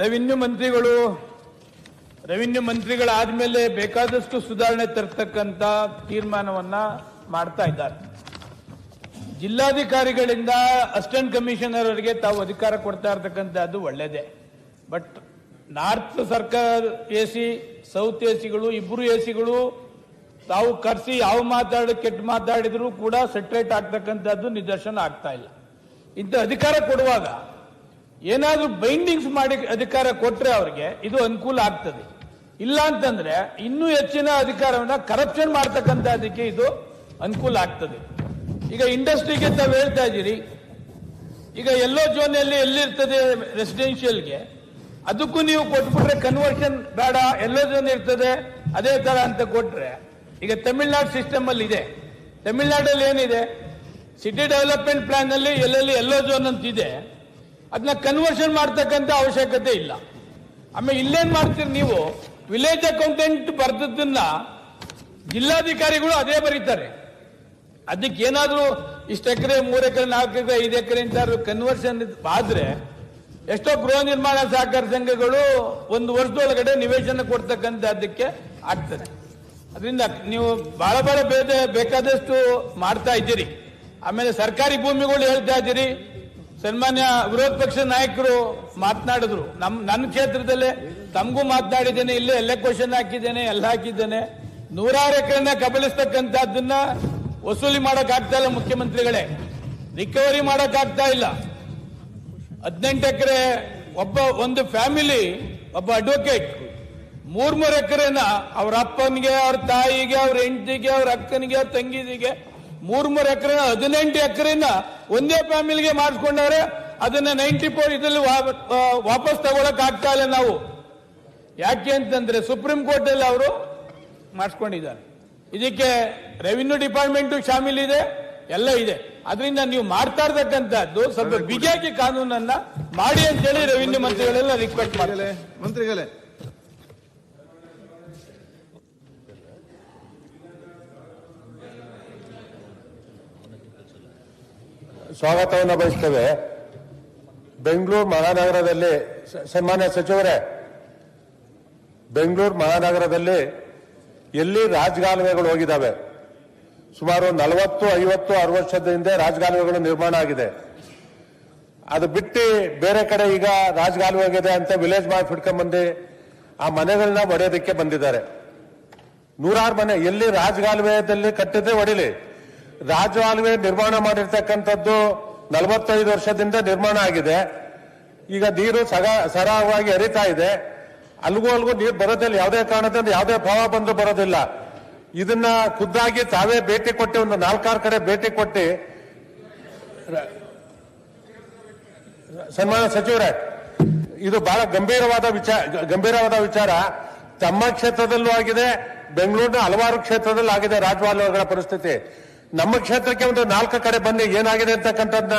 Revenue ಮಂತ್ರಿಗಳು, revenue ಮಂತ್ರಿಗಳಾದ್ಮೇಲೆ ಬೇಕಾದಷ್ಟು ಸುಧಾರಣೆ ತರ್ತಕ್ಕಂಥ ತೀರ್ಮಾನವನ್ನ ಮಾಡ್ತಾ ಇದ್ದಾರೆ. ಜಿಲ್ಲಾಧಿಕಾರಿಗಳಿಂದ ಅಸಿಸ್ಟೆಂಟ್ ಕಮಿಷನರ್ ಅವರಿಗೆ ತಾವು ಅಧಿಕಾರ ಕೊಡ್ತಾ ಇರ್ತಕ್ಕಂಥದ್ದು ಒಳ್ಳೇದೇ. ಬಟ್ ನಾರ್ತ್ ಸರ್ಕಾರ ಎ ಸಿ, ಸೌತ್ ಎ ಸಿಗಳು ಇಬ್ಬರು ಎ ಸಿಗಳು ತಾವು ಕರೆಸಿ ಯಾವ ಮಾತಾಡಿ, ಕೆಟ್ಟ ಮಾತಾಡಿದ್ರು ಕೂಡ ಸೆಟ್ರೇಟ್ ಆಗ್ತಕ್ಕಂಥದ್ದು ನಿದರ್ಶನ ಆಗ್ತಾ ಇಲ್ಲ. ಇಂಥ ಅಧಿಕಾರ ಕೊಡುವಾಗ ಏನಾದ್ರೂ ಬೈಂಡಿಂಗ್ಸ್ ಮಾಡಿ ಅಧಿಕಾರ ಕೊಟ್ಟರೆ ಅವ್ರಿಗೆ ಇದು ಅನುಕೂಲ ಆಗ್ತದೆ. ಇಲ್ಲ ಅಂತಂದ್ರೆ ಇನ್ನೂ ಹೆಚ್ಚಿನ ಅಧಿಕಾರವನ್ನ ಕರಪ್ಷನ್ ಮಾಡ್ತಕ್ಕಂಥದಕ್ಕೆ ಇದು ಅನುಕೂಲ ಆಗ್ತದೆ. ಈಗ ಇಂಡಸ್ಟ್ರಿಗೆ ತಾವು ಹೇಳ್ತಾ ಇದ್ದೀರಿ, ಈಗ ಎಲ್ಲೋ ಝೋನಲ್ಲಿ ಎಲ್ಲಿರ್ತದೆ ರೆಸಿಡೆನ್ಷಿಯಲ್ಗೆ ಅದಕ್ಕೂ ನೀವು ಕೊಟ್ಬಿಟ್ರೆ ಕನ್ವರ್ಷನ್ ಬೇಡ, ಎಲ್ಲೋ ಜೋನ್ ಇರ್ತದೆ, ಅದೇ ತರ ಅಂತ ಕೊಟ್ರೆ, ಈಗ ತಮಿಳ್ನಾಡು ಸಿಸ್ಟಮ್ ಅಲ್ಲಿ ಇದೆ. ತಮಿಳ್ನಾಡಲ್ಲಿ ಏನಿದೆ? ಸಿಟಿ ಡೆವಲಪ್ಮೆಂಟ್ ಪ್ಲಾನ್ ಅಲ್ಲಿ ಎಲ್ಲೆಲ್ಲಿ ಎಲ್ಲೋ ಜೋನ್ ಅಂತ ಇದೆ ಅದನ್ನ ಕನ್ವರ್ಷನ್ ಮಾಡ್ತಕ್ಕಂಥ ಅವಶ್ಯಕತೆ ಇಲ್ಲ. ಆಮೇಲೆ ಇಲ್ಲೇನ್ ಮಾಡ್ತೀರಿ ನೀವು? ವಿಲೇಜ್ ಅಕೌಂಟೆಂಟ್ ಬರ್ದದ್ದನ್ನ ಜಿಲ್ಲಾಧಿಕಾರಿಗಳು ಅದೇ ಬರೀತಾರೆ. ಅದಕ್ಕೆ ಏನಾದ್ರೂ ಇಷ್ಟು ಎಕರೆ, ಮೂರು ಎಕರೆ, ನಾಲ್ಕು ಎಕರೆ, ಐದು ಎಕರೆ ಅಂತ ಕನ್ವರ್ಷನ್ ಆದ್ರೆ ಎಷ್ಟೋ ಗೃಹ ನಿರ್ಮಾಣ ಸಹಕಾರ ಸಂಘಗಳು ಒಂದು ವರ್ಷದೊಳಗಡೆ ನಿವೇಶನ ಕೊಡ್ತಕ್ಕಂತ ಅದಕ್ಕೆ ಆಗ್ತದೆ. ಅದರಿಂದ ನೀವು ಬಹಳ ಬಹಳ ಬೇಕಾದಷ್ಟು ಮಾಡ್ತಾ ಇದ್ದೀರಿ. ಆಮೇಲೆ ಸರ್ಕಾರಿ ಭೂಮಿಗಳು ಹೇಳ್ತಾ ಇದ್ದೀರಿ. ಸನ್ಮಾನ್ಯ ವಿರೋಧ ಪಕ್ಷ ನಾಯಕರು ಮಾತನಾಡಿದ್ರು. ನಮ್ ನನ್ನ ಕ್ಷೇತ್ರದಲ್ಲೇ ತಮಗೂ ಮಾತನಾಡಿದ್ದೇನೆ, ಇಲ್ಲೇ ಎಲ್ಲ ಕ್ವಶನ್ ಹಾಕಿದ್ದೇನೆ, ಎಲ್ಲ ಹಾಕಿದ್ದೇನೆ. ನೂರಾರು ಎಕರೆನ ಕಬಲಿಸ್ತಕ್ಕಂಥದ್ದನ್ನ ವಸೂಲಿ ಮಾಡೋಕ್ಕಾಗ್ತಾ ಇಲ್ಲ ಮುಖ್ಯಮಂತ್ರಿಗಳೇ. ರಿಕವರಿ ಮಾಡೋಕ್ಕಾಗ್ತಾ ಇಲ್ಲ. ಹದಿನೆಂಟು ಎಕರೆ ಒಬ್ಬ ಒಂದು ಫ್ಯಾಮಿಲಿ, ಒಬ್ಬ ಅಡ್ವೊಕೇಟ್ ಮೂರ್ ಮೂರ್ ಎಕರೆನ ಅವ್ರ ಅಪ್ಪನಿಗೆ, ಅವ್ರ ತಾಯಿಗೆ, ಅವ್ರ ಹೆಂಡತಿಗೆ, ಅವ್ರ ಅಕ್ಕನಿಗೆ, ಅವ್ರ ತಂಗಿದಿಗೆ ಮೂರ್ ಮೂರ್ ಎಕರೆ, ಹದಿನೆಂಟು ಎಕರೆನ ಒಂದೇ ಫ್ಯಾಮಿಲಿಗೆ ಮಾಡಿಸ್ಕೊಂಡವ್ರೆ, ಅದನ್ನ ನೈಂಟಿ ಫೋರ್ ಇದರಲ್ಲಿ ವಾಪಸ್ ತಗೊಳಕ್ ಆಗ್ತಾ ಇಲ್ಲ ನಾವು. ಯಾಕೆ ಅಂತಂದ್ರೆ ಸುಪ್ರೀಂ ಕೋರ್ಟ್ ಅಲ್ಲಿ ಅವರು ಮಾಡಿಸ್ಕೊಂಡಿದ್ದಾರೆ. ಇದಕ್ಕೆ ರೆವಿನ್ಯೂ ಡಿಪಾರ್ಟ್ಮೆಂಟ್ ಇದೆ, ಎಲ್ಲ ಇದೆ. ಅದರಿಂದ ನೀವು ಮಾಡ್ತಾ ಇರ್ತಕ್ಕಂಥದ್ದು ಸ್ವಲ್ಪ ಬಿಜೆಪಿ ಕಾನೂನನ್ನ ಮಾಡಿ ಅಂತೇಳಿ ರೆವಿನ್ಯೂ ಮಂತ್ರಿಗಳೆಲ್ಲ ರಿಕ್ವೆಸ್ಟ್ ಮಾಡ್ತಾರೆ. ಮಂತ್ರಿಗಳೇ ಸ್ವಾಗತವನ್ನು ಬಯಸ್ತೇವೆ. ಬೆಂಗಳೂರು ಮಹಾನಗರದಲ್ಲಿ ಸನ್ಮಾನ್ಯ ಸಚಿವರೇ, ಬೆಂಗಳೂರು ಮಹಾನಗರದಲ್ಲಿ ಎಲ್ಲಿ ರಾಜಕಾಲುವೆಗಳು ಹೋಗಿದ್ದಾವೆ? ಸುಮಾರು ನಲವತ್ತು, ಐವತ್ತು, ಅರವತ್ತು ವರ್ಷದ ಹಿಂದೆ ರಾಜಕಾಲುವೆಗಳು ನಿರ್ಮಾಣ ಆಗಿದೆ. ಅದು ಬಿಟ್ಟು ಬೇರೆ ಕಡೆ ಈಗ ರಾಜಕಾಲುವೆ ಆಗಿದೆ ಅಂತ ವಿಲೇಜ್ ಮಾಡಿ ಬಿಡ್ಕೊಂಡ್ಬಂದು ಆ ಮನೆಗಳನ್ನ ಒಡೆಯೋದಕ್ಕೆ ಬಂದಿದ್ದಾರೆ. ನೂರಾರು ಮನೆ, ಎಲ್ಲಿ ರಾಜಕಾಲುವೆದಲ್ಲಿ ಕಟ್ಟಿದ್ರೆ ಹೊಡಿಲಿ ರಾಜಕಾಲುವೆ ನಿರ್ಮಾಣ ಮಾಡಿರ್ತಕ್ಕಂಥದ್ದು ನಲವತ್ತೈದು ವರ್ಷದಿಂದ ನಿರ್ಮಾಣ ಆಗಿದೆ. ಈಗ ನೀರು ಸಗ, ಸರಾಗವಾಗಿ ಹರಿತಾ ಇದೆ. ಅಲ್ಗೂ ಅಲ್ಗೂ ನೀರು ಬರೋದಿಲ್ಲ. ಯಾವುದೇ ಕಾರಣದಿಂದ ಯಾವುದೇ ಭಾವ ಬಂದು ಬರೋದಿಲ್ಲ. ಇದನ್ನ ಖುದ್ದಾಗಿ ತಾವೇ ಭೇಟಿ ಕೊಟ್ಟು, ಒಂದು ನಾಲ್ಕಾರು ಕಡೆ ಭೇಟಿ ಕೊಟ್ಟು ಸನ್ಮಾನ ಸಚಿವರೇ, ಇದು ಬಹಳ ಗಂಭೀರವಾದ ವಿಚಾರ ಗಂಭೀರವಾದ ವಿಚಾರ. ತಮ್ಮ ಕ್ಷೇತ್ರದಲ್ಲೂ ಆಗಿದೆ, ಬೆಂಗಳೂರಿನ ಹಲವಾರು ಕ್ಷೇತ್ರದಲ್ಲೂ ಆಗಿದೆ ರಾಜವಾಲಯಗಳ ಪರಿಸ್ಥಿತಿ. ನಮ್ಮ ಕ್ಷೇತ್ರಕ್ಕೆ ಒಂದು ನಾಲ್ಕು ಕಡೆ ಬಂದು ಏನಾಗಿದೆ ಅಂತಕ್ಕಂಥದ್ದನ್ನ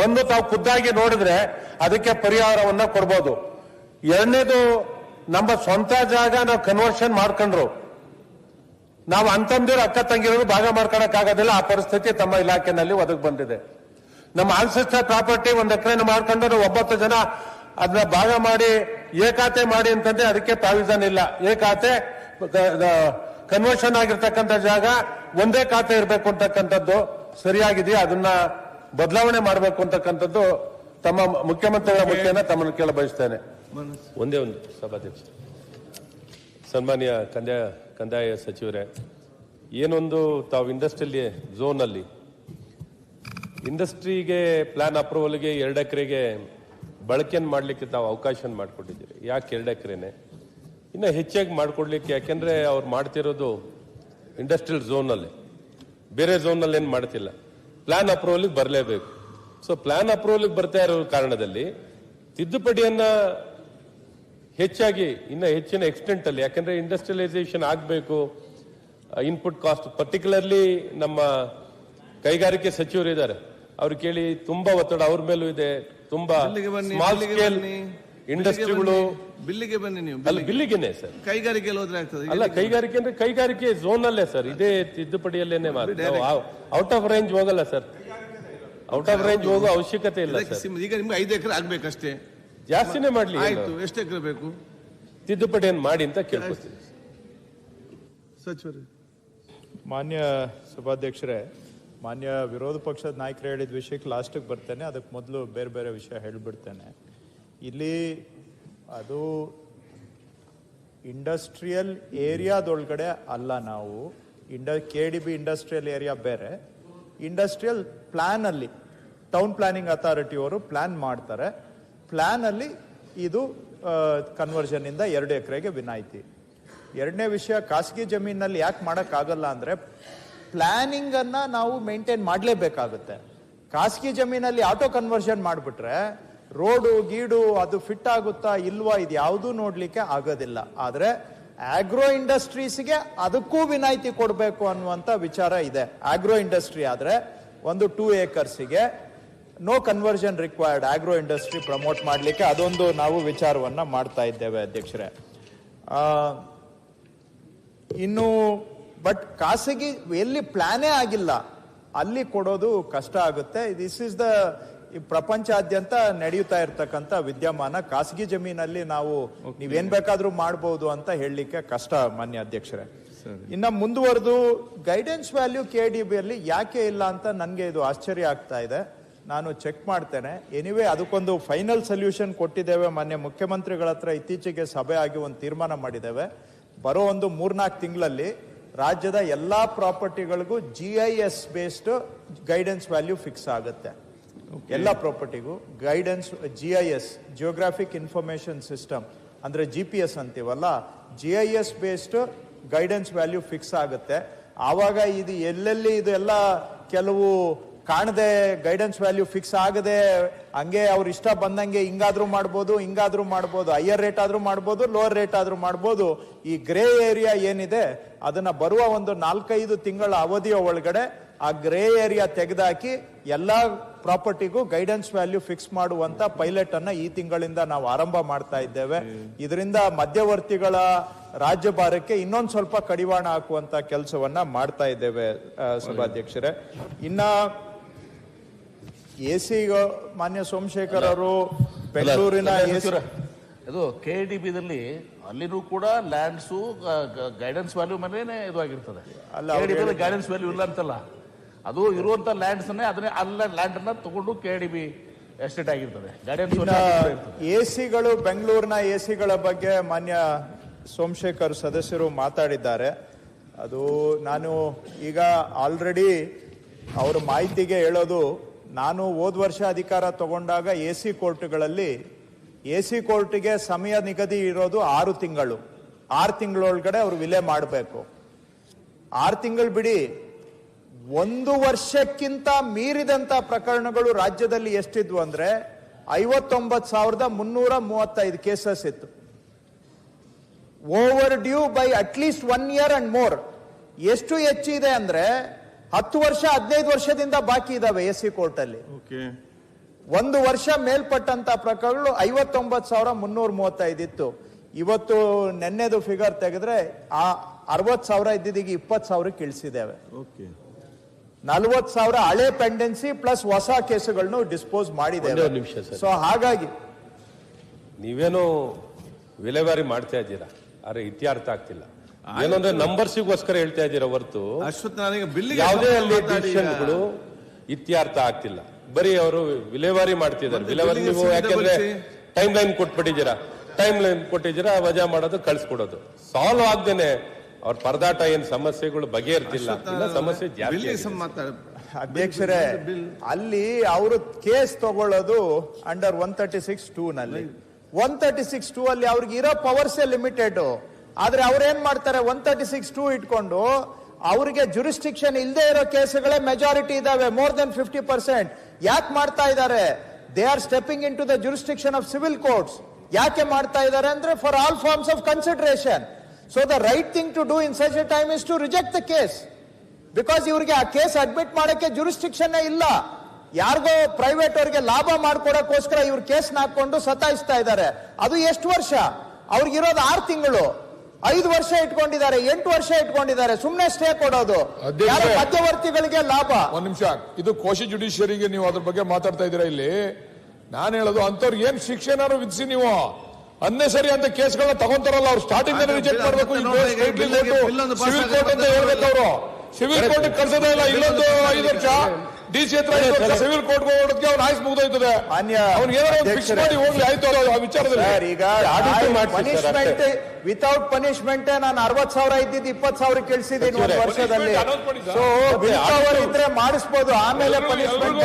ಬಂದು ತಾವು ಖುದ್ದಾಗಿ ನೋಡಿದ್ರೆ ಅದಕ್ಕೆ ಪರಿಹಾರವನ್ನ ಕೊಡ್ಬೋದು. ಎರಡನೇದು, ನಮ್ಮ ಸ್ವಂತ ಜಾಗ ನಾವು ಕನ್ವರ್ಷನ್ ಮಾಡ್ಕೊಂಡ್ರು. ನಾವು ಅಂತಂದಿರೋ ಅಕ್ಕ ತಂಗಿರೋರು ಭಾಗ ಮಾಡ್ಕೊಳಕ್ ಆ ಪರಿಸ್ಥಿತಿ ತಮ್ಮ ಇಲಾಖೆನಲ್ಲಿ ಒದಗಿ ಬಂದಿದೆ. ನಮ್ಮ ಆನ್ಸಿಸ್ಟರ್ ಪ್ರಾಪರ್ಟಿ ಒಂದು ಎಕರೆನ ಮಾಡ್ಕೊಂಡ್ರೆ, ಒಂಬತ್ತು ಜನ ಅದನ್ನ ಭಾಗ ಮಾಡಿ, ಏಕಾತೆ ಮಾಡಿ ಅಂತಂದ್ರೆ ಅದಕ್ಕೆ ಪ್ರಾವಿಷನ್ ಇಲ್ಲ. ಏಕಾತೆ ಕನ್ವರ್ಷನ್ ಆಗಿರ್ತಕ್ಕಂಥ ಜಾಗ ಒಂದೇ ಖಾತೆ ಇರಬೇಕು ಅಂತಕ್ಕಂಥದ್ದು ಸರಿಯಾಗಿದೆಯಾ? ಅದನ್ನ ಬದಲಾವಣೆ ಮಾಡಬೇಕು ಅಂತಕ್ಕಂಥದ್ದು ತಮ್ಮ ಮುಖ್ಯಮಂತ್ರಿಗಳ ಮುಖ್ಯನ ತಮ್ಮನ್ನು ಕೇಳ ಬಯಸ್ತೇನೆ. ಒಂದೇ ಒಂದು ಸಭಾಧ್ಯಕ್ಷ. ಸನ್ಮಾನ್ಯ ಕಂದಾಯ ಕಂದಾಯ ಸಚಿವರೇ, ಏನೊಂದು ತಾವು ಇಂಡಸ್ಟ್ರಿಯಲ್ಲಿ ಝೋನಲ್ಲಿ ಇಂಡಸ್ಟ್ರಿಗೆ ಪ್ಲಾನ್ ಅಪ್ರೂವಲ್ಗೆ ಎರಡು ಎಕರೆಗೆ ಬಳಕೆಯನ್ನು ಮಾಡಲಿಕ್ಕೆ ತಾವು ಅವಕಾಶ ಮಾಡಿಕೊಟ್ಟಿದ್ದೀರಿ. ಯಾಕೆ ಎರಡು ಎಕರೆನೆ? ಇನ್ನು ಹೆಚ್ಚಾಗಿ ಮಾಡಿಕೊಡ್ಲಿಕ್ಕೆ ಯಾಕೆಂದ್ರೆ ಅವ್ರು ಮಾಡ್ತಿರೋದು ಇಂಡಸ್ಟ್ರಿಯಲ್ ಝೋನಲ್ಲಿ ಬೇರೆ ಝೋನ್ನಲ್ಲಿ ಏನು ಮಾಡ್ತಿಲ್ಲ. ಪ್ಲಾನ್ ಅಪ್ರೂವಲ್ಗೆ ಬರಲೇಬೇಕು. ಸೊ ಪ್ಲಾನ್ ಅಪ್ರೂವಲ್ಗೆ ಬರ್ತಾ ಇರೋ ಕಾರಣದಲ್ಲಿ ತಿದ್ದುಪಡಿಯನ್ನ ಹೆಚ್ಚಾಗಿ ಇನ್ನ ಹೆಚ್ಚಿನ ಎಕ್ಸ್ಟೆಂಟ್ ಅಲ್ಲಿ ಯಾಕಂದ್ರೆ ಇಂಡಸ್ಟ್ರಿಯಲೈಸೇಷನ್ ಆಗಬೇಕು ಇನ್ಪುಟ್ ಕಾಸ್ಟ್ ಪರ್ಟಿಕ್ಯುಲರ್ಲಿ ನಮ್ಮ ಕೈಗಾರಿಕೆ ಸಚಿವರು ಇದ್ದಾರೆ. ಅವ್ರು ಕೇಳಿ ತುಂಬಾ ಒತ್ತಡ ಅವ್ರ ಮೇಲೂ ಇದೆ ತುಂಬಾ ಸ್ಮಾಲ್ ಸ್ಕೇಲ್ ಇಂಡಸ್ಟ್ರಿಗಳು ಬಿಲ್ಲಿಗೆ ಬನ್ನಿ ನೀವು ಅಲ್ಲ ಬಿಲ್ಲಿಗೆನೆ ಸರ್. ಕೈಗಾರಿಕೆಯಲ್ಲಿ ಹೋದ್ರೆ ಆಗ್ತದೆ ಅಲ್ಲ ಕೈಗಾರಿಕೆ ಅಂದ್ರೆ ಕೈಗಾರಿಕೆ ಝೋನ್ ಅಲ್ಲೇ ಸರ್ ಇದೇ ತಿದ್ದುಪಡಿಯಲ್ಲೇನೆ ಔಟ್ ಆಫ್ ರೇಂಜ್ ಹೋಗಲ್ಲ ಸರ್. ಔಟ್ ಆಫ್ ರೇಂಜ್ ಹೋಗೋ ಅವಶ್ಯಕತೆ ಇಲ್ಲ ಸರ್. ಈಗ ನಿಮ್ಗೆ ಐದು ಎಕರೆ ಆಗ್ಬೇಕಷ್ಟೇ. ಜಾಸ್ತಿನೇ ಮಾಡ್ಲಿ ಆಯ್ತು ಎಷ್ಟು ಎಕರೆ ಬೇಕು? ತಿದ್ದುಪಡಿಯನ್ನು ಮಾಡಿ ಅಂತ ಕೇಳ್ಕೊತೀವಿ ಸಚಿವರು. ಮಾನ್ಯ ಸಭಾಧ್ಯಕ್ಷರೇ ಮಾನ್ಯ ವಿರೋಧ ಪಕ್ಷದ ನಾಯಕರು ಹೇಳಿದ ವಿಷಯಕ್ಕೆ ಲಾಸ್ಟಿಗೆ ಬರ್ತೇನೆ. ಅದಕ್ಕೆ ಮೊದಲು ಬೇರೆ ಬೇರೆ ವಿಷಯ ಹೇಳಿಬಿಡ್ತೇನೆ. ಇಲ್ಲಿ ಅದು ಇಂಡಸ್ಟ್ರಿಯಲ್ ಏರಿಯಾದೊಳಗಡೆ ಅಲ್ಲ ನಾವು. ಇಂಡ K D B industrial area ಬೇರೆ. ಇಂಡಸ್ಟ್ರಿಯಲ್ ಪ್ಲ್ಯಾನಲ್ಲಿ ಟೌನ್ ಪ್ಲಾನಿಂಗ್ ಅಥಾರಿಟಿಯವರು ಪ್ಲ್ಯಾನ್ ಮಾಡ್ತಾರೆ. ಪ್ಲ್ಯಾನಲ್ಲಿ ಇದು ಕನ್ವರ್ಷನ್ನಿಂದ ಎರಡು ಎಕರೆಗೆ ವಿನಾಯಿತಿ. ಎರಡನೇ ವಿಷಯ, ಖಾಸಗಿ ಜಮೀನಲ್ಲಿ ಯಾಕೆ ಮಾಡೋಕ್ಕಾಗಲ್ಲ ಅಂದರೆ ಪ್ಲ್ಯಾನಿಂಗನ್ನು ನಾವು ಮೇಂಟೈನ್ ಮಾಡಲೇಬೇಕಾಗುತ್ತೆ. ಖಾಸಗಿ ಜಮೀನಲ್ಲಿ ಆಟೋ ಕನ್ವರ್ಷನ್ ಮಾಡಿಬಿಟ್ರೆ ರೋಡು ಗೀಡು ಅದು ಫಿಟ್ ಆಗುತ್ತಾ ಇಲ್ವಾ ಇದು ಯಾವುದೂ ನೋಡಲಿಕ್ಕೆ ಆಗೋದಿಲ್ಲ. ಆದರೆ ಆಗ್ರೋ ಇಂಡಸ್ಟ್ರೀಸ್ಗೆ ಅದಕ್ಕೂ ವಿನಾಯಿತಿ ಕೊಡಬೇಕು ಅನ್ನುವಂಥ ವಿಚಾರ ಇದೆ. ಆಗ್ರೋ ಇಂಡಸ್ಟ್ರಿ ಆದರೆ ಒಂದು two ಏಕರ್ಸಿಗೆ no conversion required agro industry promote ಮಾಡಲಿಕ್ಕೆ ಅದೊಂದು ನಾವು ವಿಚಾರವನ್ನ ಮಾಡ್ತಾ ಇದ್ದೇವೆ ಅಧ್ಯಕ್ಷರೇ. ಇನ್ನು ಬಟ್ ಖಾಸಗಿ ಎಲ್ಲಿ ಪ್ಲಾನೇ ಆಗಿಲ್ಲ. ಅಲ್ಲಿ ಕೊಡೋದು ಕಷ್ಟ ಆಗುತ್ತೆ. ದಿಸ್ ಇಸ್ ದ ಪ್ರಪಂಚಾದ್ಯಂತ ನಡೆಯುತ್ತಾ ಇರ್ತಕ್ಕಂಥ ವಿದ್ಯಮಾನ ಖಾಸಗಿ ಜಮೀನಲ್ಲಿ ನಾವು ನೀವೇನ್ ಬೇಕಾದ್ರೂ ಮಾಡಬಹುದು ಅಂತ ಹೇಳಲಿಕ್ಕೆ ಕಷ್ಟ ಮಾನ್ಯ ಅಧ್ಯಕ್ಷರೇ. ಇನ್ನ ಮುಂದುವರೆದು ಗೈಡೆನ್ಸ್ ವ್ಯಾಲ್ಯೂ ಕೆ ಡಿ ಬಿಯಲ್ಲಿ ಯಾಕೆ ಇಲ್ಲ ಅಂತ ನನಗೆ ಇದು ಆಶ್ಚರ್ಯ ಆಗ್ತಾ ಇದೆ. ನಾನು ಚೆಕ್ ಮಾಡ್ತೇನೆ. ಎನಿವೇ ಅದಕ್ಕೊಂದು ಫೈನಲ್ ಸೊಲ್ಯೂಷನ್ ಕೊಟ್ಟಿದ್ದೇವೆ ಮಾನ್ಯ ಮುಖ್ಯಮಂತ್ರಿಗಳ ಹತ್ರ ಇತ್ತೀಚೆಗೆ ಸಭೆ ಆಗಿ ಒಂದು ತೀರ್ಮಾನ ಮಾಡಿದ್ದೇವೆ. ಬರೋ ಒಂದು ಮೂರ್ನಾಲ್ಕು ತಿಂಗಳಲ್ಲಿ ರಾಜ್ಯದ ಎಲ್ಲಾ ಪ್ರಾಪರ್ಟಿಗಳಿಗೂ G I S based guidance value fix ಆಗುತ್ತೆ. ಎಲ್ಲ ಪ್ರಾಪರ್ಟಿಗೂ guidance G I S geographic information system ಅಂದರೆ ಜಿ ಪಿ ಎಸ್ ಅಂತೀವಲ್ಲ G I S based guidance value fix ಆಗುತ್ತೆ. ಆವಾಗ ಇದು ಎಲ್ಲೆಲ್ಲಿ ಇದು ಎಲ್ಲ ಕೆಲವು ಕಾಣದೆ ಗೈಡೆನ್ಸ್ ವ್ಯಾಲ್ಯೂ ಫಿಕ್ಸ್ ಆಗದೆ ಹಂಗೆ ಅವ್ರ ಇಷ್ಟ ಬಂದಂಗೆ ಹಿಂಗಾದ್ರೂ ಮಾಡ್ಬೋದು ಹಿಂಗಾದ್ರೂ ಮಾಡ್ಬೋದು ಹೈಯರ್ ರೇಟ್ ಆದ್ರೂ ಮಾಡ್ಬೋದು ಲೋವರ್ ರೇಟ್ ಆದ್ರೂ ಮಾಡ್ಬೋದು, ಈ ಗ್ರೇ ಏರಿಯಾ ಏನಿದೆ, ಅದನ್ನ ಬರುವ ಒಂದು ನಾಲ್ಕೈದು ತಿಂಗಳ ಅವಧಿಯ ಒಳಗಡೆ ಆ ಗ್ರೇ ಏರಿಯಾ ತೆಗೆದಾಕಿ ಎಲ್ಲಾ ಪ್ರಾಪರ್ಟಿಗೂ ಗೈಡೆನ್ಸ್ ವ್ಯಾಲ್ಯೂ ಫಿಕ್ಸ್ ಮಾಡುವಂತ ಪೈಲಟ್ ಅನ್ನ ಈ ತಿಂಗಳಿಂದ ನಾವು ಆರಂಭ ಮಾಡ್ತಾ ಇದ್ದೇವೆ. ಇದರಿಂದ ಮಧ್ಯವರ್ತಿಗಳ ರಾಜ್ಯ ಭಾರಕ್ಕೆ ಇನ್ನೊಂದು ಸ್ವಲ್ಪ ಕಡಿವಾಣ ಹಾಕುವಂತ ಕೆಲಸವನ್ನ ಮಾಡ್ತಾ ಇದ್ದೇವೆ ಸಭಾಧ್ಯಕ್ಷರೇ. ಇನ್ನ ಎ ಸಿ ಮಾನ್ಯ ಸೋಮಶೇಖರ್ ಅವರು ಬೆಂಗಳೂರಿನ ಇದು ಕೆ ಡಿ ಬಿದಲ್ಲಿ ಅಲ್ಲಿನೂ ಕೂಡ ಲ್ಯಾಂಡ್ಸು ಗೈಡೆನ್ಸ್ ವ್ಯಾಲ್ಯೂ ಮೇಲೆ ಇದು ಆಗಿರ್ತದೆ. ಅಲ್ಲ, ಕೆ ಅವ್ರು ಡಿ ಬಿದಲ್ಲಿ ಹೇಳಿದ್ದು- ಗೈಡೆನ್ಸ್ ವ್ಯಾಲ್ಯೂ ಇಲ್ಲ ಅಂತಲ್ಲ. ಅದು ಇರುವಂತ ಲ್ಯಾಂಡ್ಸ್ ಅದನ್ನೇ ಅಲ್ಲ ಲ್ಯಾಂಡ್ ಅನ್ನ ತಗೊಂಡು ಕೆ ಡಿ ಬಿ ಎಸ್ಟೇಟ್ ಆಗಿರ್ತದೆ ಎ ಸಿಗಳು ಬೆಂಗಳೂರಿನ ಎ ಸಿಗಳ ಬಗ್ಗೆ ಮಾನ್ಯ ಸೋಮಶೇಖರ್ ಸದಸ್ಯರು ಮಾತಾಡಿದ್ದಾರೆ. ಅದು ನಾನು ಈಗ ಆಲ್ರೆಡಿ ಅವ್ರ ಮಾಹಿತಿಗೆ ಹೇಳೋದು ನಾನು ಹೋದ ವರ್ಷ ಅಧಿಕಾರ ತಗೊಂಡಾಗ ಎ ಸಿ ಕೋರ್ಟ್ಗಳಲ್ಲಿ ಎ ಸಿ ಕೋರ್ಟ್ಗೆ ಸಮಯ ನಿಗದಿ ಇರೋದು ಆರು ತಿಂಗಳು. ಆರು ತಿಂಗಳೊಳಗಡೆ ಅವ್ರು ವಿಲೆ ಮಾಡಬೇಕು. ಆರು ತಿಂಗಳು ಬಿಡಿ ಒಂದು ವರ್ಷಕ್ಕಿಂತ ಮೀರಿದಂತ ಪ್ರಕರಣಗಳು ರಾಜ್ಯದಲ್ಲಿ ಎಷ್ಟಿದ್ವು ಅಂದ್ರೆ ಐವತ್ತೊಂಬತ್ತು ಸಾವಿರದ ಮುನ್ನೂರ ಮೂವತ್ತೈದು ಕೇಸಸ್ ಇತ್ತು. Overdue by at least one year and more ಎಷ್ಟು ಹೆಚ್ಚಿದೆ ಅಂದ್ರೆ ಹತ್ತು ವರ್ಷ ಹದಿನೈದು ವರ್ಷದಿಂದ ಬಾಕಿ ಇದಾವೆ ಎಸ್ ಸಿ ಕೋರ್ಟ್ ಅಲ್ಲಿ ಓಕೆ. ಒಂದು ವರ್ಷ ಮೇಲ್ಪಟ್ಟಂತ ಪ್ರಕರಣಗಳು ಐವತ್ತೊಂಬತ್ತು ಸಾವಿರ ಮುನ್ನೂರ ಮೂವತ್ತೈದು ಇತ್ತು. ಇವತ್ತು ನೆನ್ನೆದು ಫಿಗರ್ ತೆಗೆದ್ರೆ ಆ ಅರವತ್ ಸಾವಿರ ಇದ್ದಿದ್ದೀಗ ಇಪ್ಪತ್ತು ಸಾವಿರಕ್ಕೆ ಇಳಿಸಿದ್ದೇವೆ. ಓಕೆ ನಲ್ವತ್ ಸಾವಿರ ಹಳೆ ಪೆಂಡೆನ್ಸಿ ಪ್ಲಸ್ ಹೊಸ ಕೇಸುಗಳನ್ನು ಡಿಸ್ಪೋಸ್ ಮಾಡಿದೆ ಒಂದೇ ಒಂದು ನಿಮಿಷ ಸರ್. ಸೊ ಹಾಗಾಗಿ ನೀವೇನು ವಿಲೇವಾರಿ ಮಾಡ್ತಾ ಇದ್ದೀರಾ? ಆದ್ರೆ ಇತ್ಯಾರ್ಥ ಆಗ್ತಿಲ್ಲ. ಏನಂದ್ರೆ ನಂಬರ್ಸಿಗೋಸ್ಕರ ಹೇಳ್ತಾ ಇದ್ದೀರಾ ಹೊರತು? ಅಶ್ವಥ್ ನನಗೆ ಬಿಲ್ಲಿಗೆ ಯಾವುದೇ ಅಲ್ಲಿ ಮಾತಾಡಿ ಈಗ. ಡಿಸಿಷನ್ಗಳು ಇತ್ಯರ್ಥ ಆಗ್ತಿಲ್ಲ. ಬರೀ ಅವರು ವಿಲೇವಾರಿ ಮಾಡ್ತಿದ್ದಾರೆ. ಮತ್ತೆ ವಿಲೇವಾರಿ ಬಿಲ್ಲಿಗೆ ನೀವು ಯಾಕೆಂದ್ರೆ. ಟೈಮ್ ಲೈನ್ ಕೊಟ್ಬಿಟ್ಟಿದ್ದೀರಾ. ಟೈಮ್ ಲೈನ್ ಕೊಟ್ಟಿದ್ದೀರಾ ವಜಾ ಮಾಡೋದು ಕಳಿಸ್ಕೊಡೋದು. ಸಾಲ್ವ್ ಆಗ್ದೇನೆ. ಅವ್ರ ಪರದಾಟ ಏನ್ ಸಮಸ್ಯೆಗಳು ಬಗೆಹರ್ತಿಲ್ಲ ಇನ್ನ ಸಮಸ್ಯೆ ಜಾಸ್ತಿ. ಅಧ್ಯಕ್ಷರೇ ಅಲ್ಲಿ ಅವರು ಕೇಸ್ ತಗೊಳ್ಳೋದು under one thirty six two ನಲ್ಲಿ. ಒನ್ ತರ್ಟಿ ಸಿಕ್ಸ್ ಟೂ ಅಲ್ಲಿ ಅವ್ರಿಗೆ ಇರೋ ಪವರ್ಸ್ ಲಿಮಿಟೆಡ್ ಆದ್ರೆ ಅವ್ರೇನ್ ಮಾಡ್ತಾರೆ? ಒನ್ ತರ್ಟಿ ಸಿಕ್ಸ್ ಟೂ ಇಟ್ಕೊಂಡು ಅವರಿಗೆ ಜುರಿಸ್ಟಿಕ್ಷನ್ ಇಲ್ಲದೆ ಇರೋ ಕೇಸ್ಗಳೇ ಮೆಜಾರಿಟಿ ಇದಾವೆ ಮೋರ್ ದೆನ್ ಫಿಫ್ಟಿ ಪರ್ಸೆಂಟ್ ಯಾಕೆ ಮಾಡ್ತಾ ಇದ್ದಾರೆ they are stepping into the jurisdiction of civil courts ಯಾಕೆ ಮಾಡ್ತಾ ಇದ್ದಾರೆ ಅಂದ್ರೆ for all forms of consideration so the right thing to do in such a time is to reject the case because ಇವ್ರಿಗೆ ಆ case admit ಮಾಡಕ್ಕೆ jurisdiction ಇಲ್ಲ. ಯಾರಿಗೋ private ಅವರಿಗೆ ಲಾಭ ಮಾಡ್ಕೊಡಕ್ಕೋಸ್ಕರ ಇವ್ರ ಕೇಸ್ ಹಾಕೊಂಡು ಸತಾಯಿಸ್ತಾ ಇದ್ದಾರೆ. ಅದು ಎಷ್ಟು ವರ್ಷ? ಅವ್ರಿಗಿರೋದು ಆರು ತಿಂಗಳು. ಐದು ವರ್ಷ ಇಟ್ಕೊಂಡಿದ್ದಾರೆ ಎಂಟು ವರ್ಷ ಇಟ್ಕೊಂಡಿದ್ದಾರೆ. ಸುಮ್ಮನೆ ಸ್ಟೇ ಕೊಡೋದು. ಮಧ್ಯವರ್ತಿಗಳಿಗೆ ಲಾಭ. ಒಂದ್ ನಿಮಿಷ. ಇದು ಕೋಶಿ ಜುಡಿಷಿಯರಿಗೆ ನೀವು ಅದ್ರ ಬಗ್ಗೆ ಮಾತಾಡ್ತಾ ಇದ್ದೀರಾ ಇಲ್ಲಿ? ನಾನು ಹೇಳೋದು ಅಂತವ್ರಿಗೆ ಏನ್ ಶಿಕ್ಷೆನಾರು ವಿಧಿಸಿ ನೀವು? ಅನ್ನೆಸರಿ ಅಂತ ಕೇಸ್ಗಳನ್ನ ತಗೊಂತಾರಲ್ಲ ಅವ್ರು ಸ್ಟಾರ್ಟಿಂಗ್ ರಿಜೆಕ್ಟ್ ಮಾಡಬೇಕು. ಸಿವಿಲ್ ಕೋರ್ಟ್ ಅಂತ ಹೇಳ್ಬೇಕು ಅವರು. ಸಿವಿಲ್ ಕೋರ್ಟ್ ಕಳ್ಸೋದೇ ಇಲ್ಲ ಇಲ್ಲೊಂದು ಐದು ವರ್ಷ ಡಿ ಸಿ ಹತ್ರ ಸಿವಿಲ್ ಕೋರ್ಟ್ ಹೋಗೋದಕ್ಕೆ ಅವ್ನ ಆಯ್ಸ್ ಮುಗ್ದೋಯ್ತದೆ. ಅವ್ನಿಗೆ ಏನಾದ್ರು ಫಿಕ್ಸ್. ಮಾಡಿ ಹೋಗ್ಲಿ ಆಯ್ತು ಅಲ್ಲ ಆ ವಿಚಾರದಲ್ಲಿ. ಪನಿಶ್ಮೆಂಟ್ ಈಗ ಪನಿಷ್ಮೆಂಟ್ ವಿತೌಟ್ ಪನಿಷ್ಮೆಂಟ್ ನಾನು ಅರವತ್ ಸಾವಿರ ಇದ್ದಿದ್ದು ಇಪ್ಪತ್ ಸಾವಿರ ಕೇಳಿಸಿದ್ದೀನಿ ಒಂದು ವರ್ಷದಲ್ಲಿ. ಸೊ ಪವರ್ ಇದ್ರೆ ಮಾಡಿಸ್ಬೋದು ಆಮೇಲೆ ಪನಿಷ್ಮೆಂಟ್